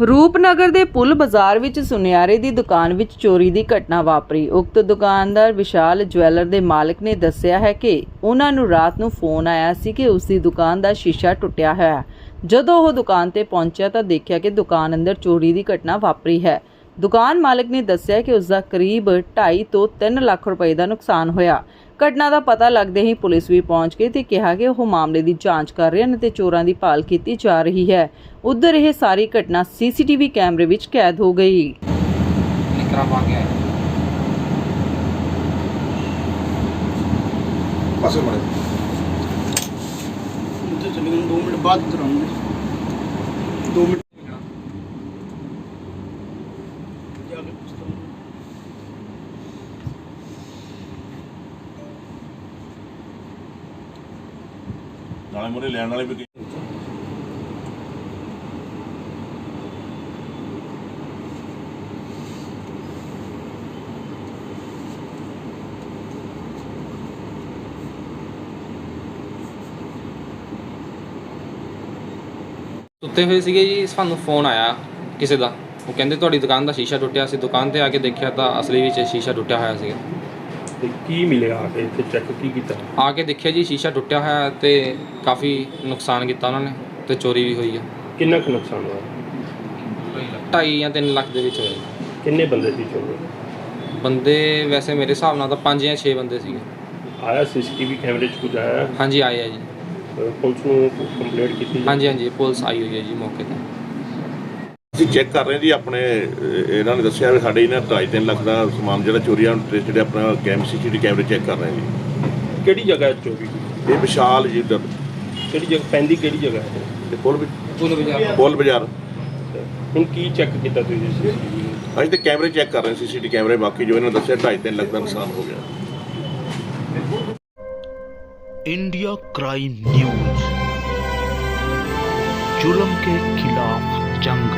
ਰੂਪਨਗਰ ਦੇ ਪੁਲ ਬਾਜ਼ਾਰ ਵਿੱਚ ਸੁਨਿਆਰੇ ਦੀ ਦੁਕਾਨ ਵਿੱਚ ਚੋਰੀ ਦੀ ਘਟਨਾ ਵਾਪਰੀ। ਉਕਤ ਦੁਕਾਨਦਾਰ ਵਿਸ਼ਾਲ ਜਵੈਲਰ ਦੇ ਮਾਲਕ ਨੇ ਦੱਸਿਆ ਹੈ ਕਿ ਉਹਨਾਂ ਨੂੰ ਰਾਤ ਨੂੰ ਫੋਨ ਆਇਆ ਸੀ ਕਿ ਉਸ ਦੀ ਦੁਕਾਨ ਦਾ ਸ਼ੀਸ਼ਾ ਟੁੱਟਿਆ ਹੋਇਆ ਹੈ। ਜਦੋਂ ਉਹ ਦੁਕਾਨ ਤੇ ਪਹੁੰਚਿਆ ਤਾਂ ਦੇਖਿਆ ਕਿ ਦੁਕਾਨ ਅੰਦਰ ਚੋਰੀ ਦੀ ਘਟਨਾ ਵਾਪਰੀ ਹੈ। ਦੁਕਾਨ ਮਾਲਕ ਨੇ ਦੱਸਿਆ ਕਿ ਉਸ ਦਾ ਕਰੀਬ 2.5 ਤੋਂ 3 ਲੱਖ ਰੁਪਏ ਦਾ ਨੁਕਸਾਨ ਹੋਇਆ। ਘਟਨਾ ਦਾ ਪਤਾ ਲੱਗਦੇ ਹੀ ਪੁਲਿਸ ਵੀ ਪਹੁੰਚ ਗਈ ਤੇ ਕਿਹਾ ਕਿ ਉਹ ਮਾਮਲੇ ਦੀ ਜਾਂਚ ਕਰ ਰਹੇ ਹਨ ਤੇ ਚੋਰਾਂ ਦੀ ਭਾਲ ਕੀਤੀ ਜਾ ਰਹੀ ਹੈ। ਉਧਰ ਇਹ ਸਾਰੀ ਘਟਨਾ ਸੀਸੀਟੀਵੀ ਕੈਮਰੇ ਵਿੱਚ ਕੈਦ ਹੋ ਗਈ। ਨਿਕਰਾ ਪਾ ਕੇ ਆਏ ਪਾਸੇ ਮੜੇ। ਇੱਥੇ ਚਲੇ ਗਏ 2 ਮਿੰਟ ਬਾਅਦ ਇੱਧਰ ਆਉਂਗੇ 2 ਮਿੰਟ ਜਾ ਕੇ ਪੁੱਛਦਾ ਹਾਂ। ਨਾਲੇ ਮੁਰੇ ਲੈਣ ਵਾਲੇ ਵੀ ਸੁੱਤੇ ਹੋਏ ਸੀਗੇ ਜੀ, ਸਾਨੂੰ ਫੋਨ ਆਇਆ ਕਿਸੇ ਦਾ। ਉਹ ਕਹਿੰਦੇ, ਤੁਹਾਡੀ ਦੁਕਾਨ ਦਾ ਸ਼ੀਸ਼ਾ ਟੁੱਟਿਆ ਸੀ। ਦੁਕਾਨ ਤੇ ਆ ਕੇ ਦੇਖਿਆ ਤਾਂ ਅਸਲੀ ਵਿੱਚ ਸ਼ੀਸ਼ਾ ਟੁੱਟਿਆ ਹੋਇਆ ਸੀਗਾ। ਤੇ ਕੀ ਮਿਲਿਆ ਆ ਕੇ ਇੱਥੇ ਚੈੱਕ ਕੀ ਕੀਤਾ? ਆ ਕੇ ਦੇਖਿਆ ਜੀ ਸ਼ੀਸ਼ਾ ਟੁੱਟਿਆ ਹੋਇਆ ਹੈ ਤੇ ਕਾਫੀ ਨੁਕਸਾਨ ਕੀਤਾ ਉਹਨਾਂ ਨੇ ਤੇ ਚੋਰੀ ਵੀ ਹੋਈ ਹੈ ਕਿੰਨਾ ਕੁ ਨੁਕਸਾਨ ਹੋਇਆ? 2.5 ਜਾਂ 3 ਲੱਖ ਦੇ ਵਿੱਚ ਹੋਇਆ। ਜੀ। ਕਿੰਨੇ ਬੰਦੇ ਸੀ ਚੋਰ? ਬੰਦੇ ਵੈਸੇ ਮੇਰੇ ਹਿਸਾਬ ਨਾਲ ਤਾਂ 5 ਜਾਂ 6 ਬੰਦੇ ਸੀਗੇ। ਆਇਆ ਸੀਸੀਟੀਵੀ ਕੈਮਰੇ 'ਚ ਕੁਝ ਆਇਆ? ਹਾਂਜੀ ਆਏ ਆ ਜੀ ਪੁਲਿਸ ਨੂੰ ਕੰਪਲੇਂਟ ਕੀਤੀ ਹਾਂਜੀ ਹਾਂਜੀ ਪੁਲਿਸ ਆਈ ਹੋਈ ਹੈ ਜੀ ਮੌਕੇ ਤੇ। ਅਸੀਂ ਚੈੱਕ ਕਰ ਰਹੇ ਜੀ ਆਪਣੇ ਅਹ, ਇਹਨਾਂ ਨੇ ਦੱਸਿਆ ਵੀ ਸਾਡੇ ਇਹਨਾਂ 2.5 ਲੱਖ ਦਾ ਸਮਾਨ ਜਿਹੜਾ ਚੋਰੀ ਆ ਟ੍ਰੇਸਡ ਆਪਣਾ ਕੈਮ ਸੀਸੀਟੀਵੀ ਕੈਮਰੇ ਚੈੱਕ ਕਰ ਰਹੇ ਜੀ ਕਿਹੜੀ ਜਗ੍ਹਾ ਹੈ ਚੋਰੀ ਹੋਈ? ਇਹ ਵਿਸ਼ਾਲ ਜੀ ਦਰ ਕਿਹੜੀ ਜਗ੍ਹਾ ਪੈਂਦੀ ਕਿਹੜੀ ਜਗ੍ਹਾ ਹੈ ਤੇ ਪੁਲ ਵੀ- ਪੁਲ ਬਾਜ਼ਾਰ ਪੁਲ ਬਾਜ਼ਾਰ ਹੁਣ ਕੀ ਚੈੱਕ ਕੀਤਾ ਤੁਸੀਂ CCTV ਨੂੰ? ਅਸੀਂ ਤੇ ਕੈਮਰੇ ਚੈੱਕ ਕਰ ਰਹੇ ਸੀਸੀਟੀਵੀ ਕੈਮਰੇ ਬਾਕੀ ਜੋ ਇਹਨਾਂ ਨੇ ਦੱਸਿਆ 2.5 ਲੱਖ ਦਾ ਨੁਕਸਾਨ ਹੋ ਗਿਆ इंडिया क्राइम न्यूज जुल्म के खिलाफ जंग